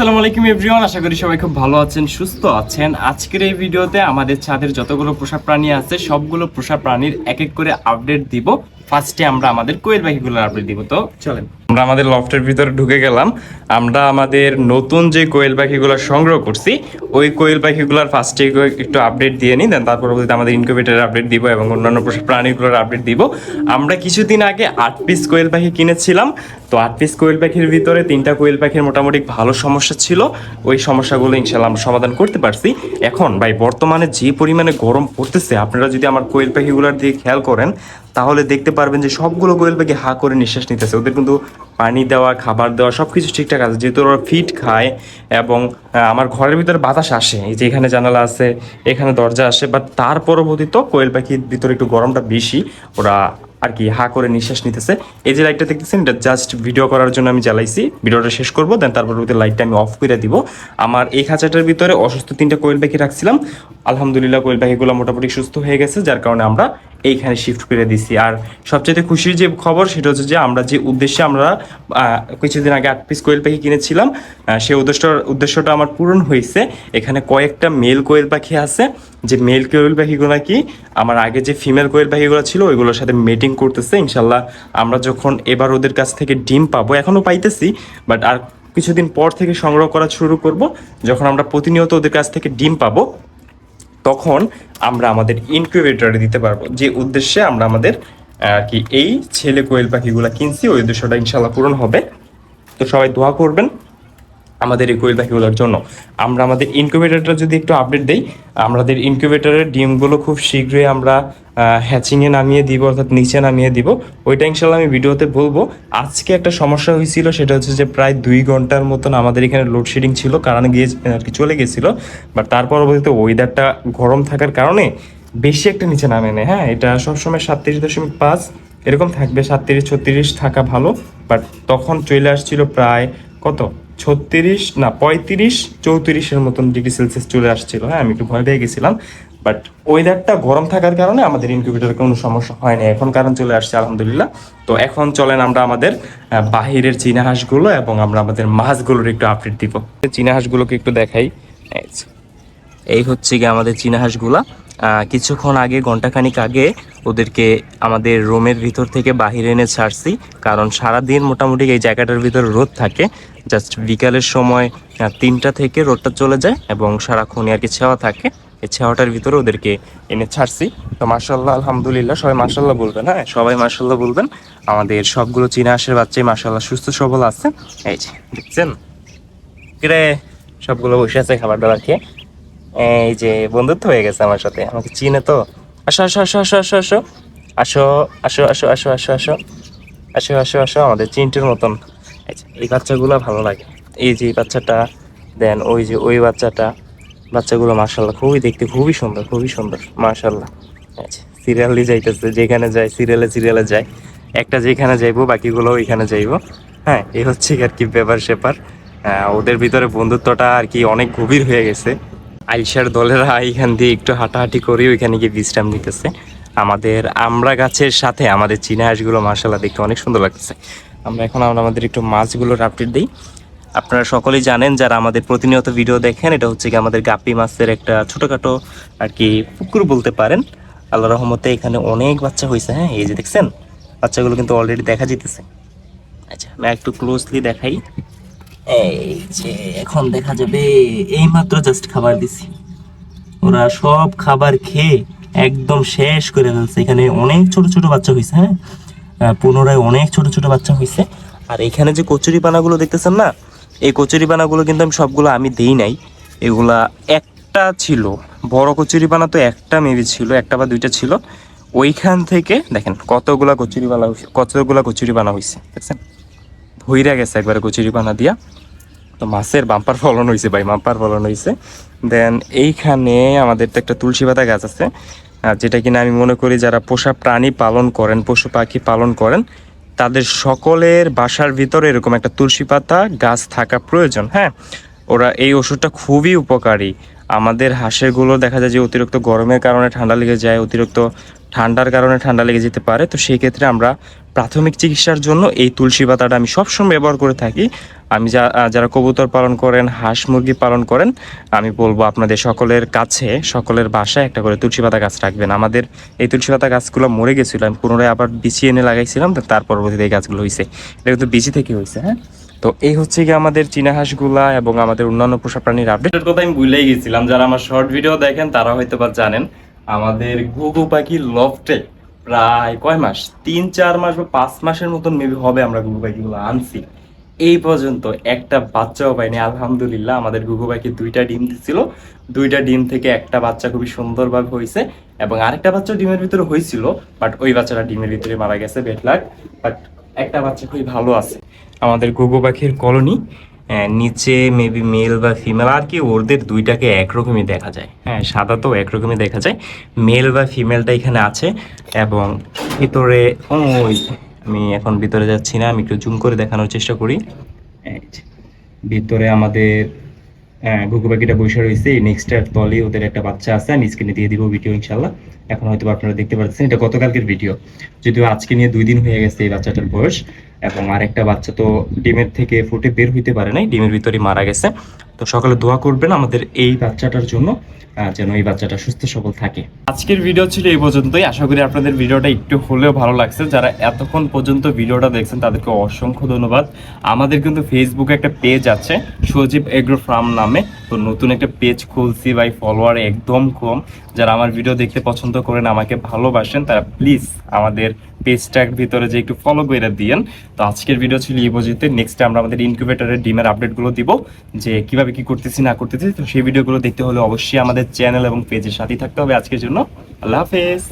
আসসালামু আলাইকুম এভরিওয়ান, আশা করি সবাই খুব ভালো আছেন, সুস্থ আছেন। আজকের এই ভিডিওতে আমাদের ছাদের যতগুলো পোষা প্রাণী আছে, সবগুলো পোষা প্রাণীর এক এক করে আপডেট দিব। ফার্স্টে আমরা আমাদের কোয়েল পাখিগুলোর আপডেট দিব, তো চলেন। আমরা আমাদের লফটের ভিতরে ঢুকে গেলাম। আমরা আমাদের নতুন যে কোয়েল পাখিগুলো সংগ্রহ করছি, ওই কোয়েল পাখিগুলোর ফার্স্টে একটু আপডেট দিয়ে নিই দেন তারপর পরবর্তীতে আমাদের ইনকিউবেটারের আপডেট দিব এবং অন্যান্য প্রাণীগুলোর আপডেট দিব। আমরা কিছুদিন আগে আট পিস কোয়েল পাখি কিনেছিলাম, তো আট পিস কোয়েল পাখির ভিতরে তিনটা কোয়েল পাখির মোটামুটি ভালো সমস্যা ছিল, ওই সমস্যাগুলো ইনশাল্লাহ আমরা সমাধান করতে পারছি। এখন ভাই, বর্তমানে যে পরিমাণে গরম পড়তেছে, আপনারা যদি আমার কোয়েল পাখিগুলোর দিকে খেয়াল করেন, তাহলে দেখতে পারবেন যে সবগুলো কোয়েল পাখি হা করে নিঃশ্বাস নিতেছে। ওদের কিন্তু পানি দেওয়া, খাবার দেওয়া সব কিছু ঠিকঠাক আছে। যেহেতু ওরা ফিট খায় এবং আমার ঘরের ভিতরে বাতাস আসে, এই যে এখানে জানালা আছে, এখানে দরজা আসে বাট তার পরবর্তীতে কোয়েল পাখির ভিতরে একটু গরমটা বেশি, ওরা আর কি, হা করে নিঃশ্বাস নিতেছে। এই যে লাইটটা দেখতেছেন, এটা জাস্ট ভিডিও করার জন্য আমি জ্বালাইছি। ভিডিওটা শেষ করব দেন তারপর লাইটটা আমি অফ করে দিব। আমার এই খাঁচাটার ভিতরে অসুস্থ তিনটা কোয়েল পাখি রাখছিলাম। আলহামদুলিল্লাহ, কোয়েল পাখিগুলো মোটামুটি সুস্থ হয়ে গেছে, যার কারণে আমরা এইখানে শিফট করে দিছি। আর সবচেয়ে খুশির যে খবর সেটা হচ্ছে যে আমরা যে উদ্দেশ্যে আমরা কিছুদিন আগে আট পিস কোয়েল পাখি কিনেছিলাম সেই উদ্দেশ্য, উদ্দেশ্যটা আমার পূরণ হয়েছে। এখানে কয়েকটা মেল কোয়েল পাখি আছে। যে মেল কোয়েল পাখিগুলো কি, আমার আগে যে ফিমেল কোয়েল পাখিগুলো ছিল, ওইগুলোর সাথে মিটিং করতেছে। ইনশাল্লাহ আমরা যখন এবার ওদের কাছ থেকে ডিম পাবো এখনও পাইতেছি বাট আর কিছুদিন পর থেকে সংগ্রহ করা শুরু করব। যখন আমরা প্রতিনিয়ত ওদের কাছ থেকে ডিম পাবো তখন আমরা আমাদের ইনকিউবেটরে দিতে পারব। যে উদ্দেশ্যে আমরা আমাদের আর কি এই ছেলে কোয়েল পাখিগুলো কিনছি, ওই উদ্দেশ্যটা ইনশাল্লাহ পূরণ হবে। তো সবাই দোয়া করবেন। আমাদের এই কোয়েল পাখিগুলোর জন্য। আমরা আমাদের ইনকিউবেটরটা যদি একটু আপডেট দেই, আমাদের ইনকিউবেটরের ডিমগুলো খুব শীঘ্রই আমরা হ্যাচিংয়ে নামিয়ে দিব, অর্থাৎ নিচে নামিয়ে দিব। ওইটা ইনশাল্লাহ আমি ভিডিওতে বলব। আজকে একটা সমস্যা হয়েছিল, সেটা হচ্ছে যে প্রায় দুই ঘণ্টার মতন আমাদের এখানে লোডশেডিং ছিল, কারণে গিয়ে আর কি চলে গেছিল। বাট তার পরবর্তীতে ওয়েদারটা গরম থাকার কারণে বেশি একটা নিচে নামে নেয় হ্যাঁ এটা সবসময় সাতত্রিশ দশমিক পাঁচ, এরকম থাকবে, সাতত্রিশ ছত্রিশ থাকা ভালো। বাট তখন চলে আসছিল প্রায় কত? ছত্রিশ, না, পঁয়ত্রিশ, চৌত্রিশের মতন ডিগ্রি সেলসিয়াস চলে আসছিল। হ্যাঁ আমি একটু ভয় পেয়ে গেছিলাম বাট ওয়েদারটা গরম থাকার কারণে আমাদের ইনকিউবেটরে কোনো সমস্যা হয় না এখন কারণ চলে আসছে, আলহামদুলিল্লাহ। তো এখন চলেন আমরা আমাদের বাহিরের চীনা হাঁসগুলো এবং আমরা আমাদের মাছগুলোর একটু আপডেট দিব। চীনা হাঁসগুলোকে একটু দেখাই। এই হচ্ছে গিয়ে আমাদের চীনা হাঁসগুলা। কিছুক্ষণ আগে ঘন্টাখানিক আগে ওদেরকে আমাদের রুমের ভিতর থেকে বাহিরে এনে ছাড়ছি, কারণ সারাদিন মোটামুটি এই জায়গাটার ভিতর রোদ থাকে। জাস্ট বিকালের সময় তিনটা থেকে রোদটা চলে যায় এবং সারাক্ষণই আর কি ছেওয়া থাকে। এই ছেওয়াটার ভিতরে ওদেরকে এনে ছাড়ছি। তো মার্শাল্লাহ আলহামদুলিল্লাহ, সবাই মার্শাল্লাহ বলবেন হ্যাঁ? সবাই মার্শাল্লাহ বলবেন। আমাদের সবগুলো চীনা হাঁসের বাচ্চাই মার্শাল্লাহ সুস্থ, সবল আছে। এই যে, দেখছেন? সবগুলো বসে আছে খাবার দাবার খেয়ে। এই যে বন্ধুত্ব হয়ে গেছে আমার সাথে আমাকে চিনে তো আসো আসো আসো আসো আসো আসো আসো আসো আসো আসো আসো আসো আসো আসো আসো আমাদের চিনটির মতন এই বাচ্চাগুলো ভালো লাগে এই যে বাচ্চাটা দেন ওই যে ওই বাচ্চাটা বাচ্চাগুলো মার্শাল্লাহ খুবই দেখতে খুবই সুন্দর খুবই সুন্দর মার্শাল্লাহ সিরিয়ালি যাইতেছে যেখানে যায় সিরিয়ালে সিরিয়ালে যায় একটা যেখানে যাইবো বাকিগুলো ওইখানে যাইবো হ্যাঁ এই হচ্ছে আর কি ব্যাপার স্যাপার ওদের ভিতরে বন্ধুত্বটা আর কি অনেক গভীর হয়ে গেছে আইসার দলেরা এখান দিয়ে একটু হাঁটাহাঁটি করে ওইখানে গিয়ে বিশ্রাম নিতেছে। আমাদের আমরা গাছের সাথে, আমাদের চীনা হাঁসগুলো মার্শাল্লাহ দেখতে অনেক সুন্দর লাগতেছে। আমরা এখন আমরা আমাদের একটু মাছগুলোর আপডেট দিই। আপনারা সকলেই জানেন যারা আমাদের প্রতিনিয়ত ভিডিও দেখেন, এটা হচ্ছে কি আমাদের গাপি মাছের একটা ছোটোখাটো আর কি পুকুর বলতে পারেন। আল্লাহ রহমতে এখানে অনেক বাচ্চা হয়েছে হ্যাঁ এই যে দেখছেন? বাচ্চাগুলো কিন্তু অলরেডি দেখা যেতেছে আচ্ছা আমি একটু ক্লোজলি দেখাই। এখন দেখা যাবে জাস্ট খাবার দিছি। ওরা সব খাবার খেয়ে একদম শেষ করে ফেলছে। এখানে অনেক ছোট ছোট বাচ্চা হয়েছে হ্যাঁ? পুনরায় অনেক ছোট ছোট বাচ্চা হয়েছে আর এখানে যে কচুরি পানাগুলো দেখতেছেন না, এই কচুরি পানাগুলো কিন্তু আমি সবগুলো আমি দেই নাই। এগুলা একটা ছিল, বড় কচুরি পানা তো একটা মেবি ছিল, একটা বা দুইটা ছিল। ওইখান থেকে দেখেন কতগুলা কচুরি হয়েছে কতগুলা কচুরি পানা হয়েছে দেখছেন? ভইরা গেছে একবারে কচুরি পানা দিয়া। তো মাছের বাম্পার ফলন হয়েছে ভাই, বাম্পার ফলন হয়েছে দেন এইখানে আমাদের তো একটা তুলসী পাতা গাছ আছে। যেটা কিনা আমি মনে করি যারা পোষা প্রাণী পালন করেন, পশু পাখি পালন করেন, তাদের সকলের বাসার ভিতরে এরকম একটা তুলসী পাতা গাছ থাকা প্রয়োজন হ্যাঁ? ওরা এই ওষুধটা খুবই উপকারী। আমাদের হাঁসেরগুলো দেখা যায় যে অতিরিক্ত গরমের কারণে ঠান্ডা লেগে যায়, অতিরিক্ত ঠান্ডার কারণে ঠান্ডা লেগে যেতে পারে, তো সেই ক্ষেত্রে আমরা প্রাথমিক চিকিৎসার জন্য এই তুলসী পাতাটা আমি সবসময় ব্যবহার করে থাকি। আমি যা যারা কবুতর পালন করেন, হাঁস মুরগি পালন করেন, আমি বলব আপনাদের সকলের কাছে, সকলের বাসায় একটা করে তুলসী পাতা গাছ রাখবেন। আমাদের এই তুলসী পাতা গাছগুলো মরে গেছিল, আমি পুনরায় আবার বিছিয়ে এনে লাগাইছিলাম তার পরবর্তীতে এই গাছগুলো হয়েছে এটা কিন্তু বিচি থেকে হয়েছে হ্যাঁ? তো এই হচ্ছে কি আমাদের চীনা হাঁসগুলা এবং আমাদের অন্যান্য পোষা প্রাণীর আপডেটের কথা আমি ভুলেই গেছিলাম, যারা আমার শর্ট ভিডিও দেখেন, তারা হয়তো বা জানেন আমাদের ঘুঘু পাখি লফটে প্রায় কয় মাস? তিন, চার মাস বা পাঁচ মাসের মতন মেবি হবে আমরা ঘুঘু পাখিগুলো আনছি। এই পর্যন্ত একটা বাচ্চাও পাইনি, আলহামদুলিল্লাহ। আমাদের ঘুঘু পাখি দুইটা ডিম দিছিল। দুইটা ডিম থেকে একটা বাচ্চা খুবই সুন্দরভাবে হয়েছে এবং আরেকটা বাচ্চা ডিমের ভিতরে হয়েছিল বাট ওই বাচ্চাটা ডিমের ভিতরে মারা গেছে বেট লাগ বাট একটা বাচ্চা খুবই ভালো আছে। আমাদের ঘুঘু পাখির কলোনি নিচে মেবি মেল বা ফিমেল আর কি ওদের দুইটাকে একরকমই দেখা যায়। হ্যাঁ সাদা তো একরকমই দেখা যায়। মেল বা ফিমেলটা এখানে আছে এবং ভিতরে ওই আমি এখন ভিতরে যাচ্ছি না আমি একটু জুম করে দেখানোর চেষ্টা করি। ভিতরে আমাদের হ্যাঁ, ঘুঘু পাখিটা বসে রয়েছে। নেক্সটের তলে ওদের একটা বাচ্চা আছে আমি স্ক্রিনে দিয়ে দিব ভিডিও ইনশাল্লাহ এখন হয়তো আপনারা দেখতে পাচ্ছেন এটা গতকালকের ভিডিও যদিও আজকে নিয়ে দুই দিন হয়ে গেছে এই বাচ্চাটার বয়স। এবং আরেকটা বাচ্চা তো ডিমের থেকে ফুটে বের হইতে পারে নাই, ডিমের ভিতরে মারা গেছে। তো সকালে দোয়া করবেন আমাদের এই বাচ্চাটার জন্য যেন এই বাচ্চাটা সুস্থ সবল থাকে। আজকের ভিডিও ছিল এই পর্যন্তই। আশা করি আপনাদের ভিডিওটা একটু হলেও ভালো লাগছে। যারা এতক্ষণ পর্যন্ত ভিডিওটা দেখছেন, তাদেরকে অসংখ্য ধন্যবাদ। আমাদের কিন্তু ফেসবুকে একটা পেজ আছে, সজীব এগ্রো ফার্ম নামে। তো নতুন একটা পেজ খুলছি ভাই ফলোয়ার একদম কম। যারা আমার ভিডিও দেখতে পছন্দ করেন, আমাকে ভালোবাসেন, তারা প্লিজ আমাদের পেজটার ভিতরে যে একটু ফলো করে দিয়েন। তো আজকের ভিডিও ছিল এই পর্যন্ত নেক্সট আমরা আমাদের ইনকিউবেটারের ডিমের আপডেটগুলো দিব, যে কীভাবে কি করতেছি, না করতেছি। তো সেই ভিডিওগুলো দেখতে হলে অবশ্যই আমাদের চ্যানেল এবং পেজের সাথেই থাকতে হবে আজকের জন্য। আল্লাহ হাফেজ।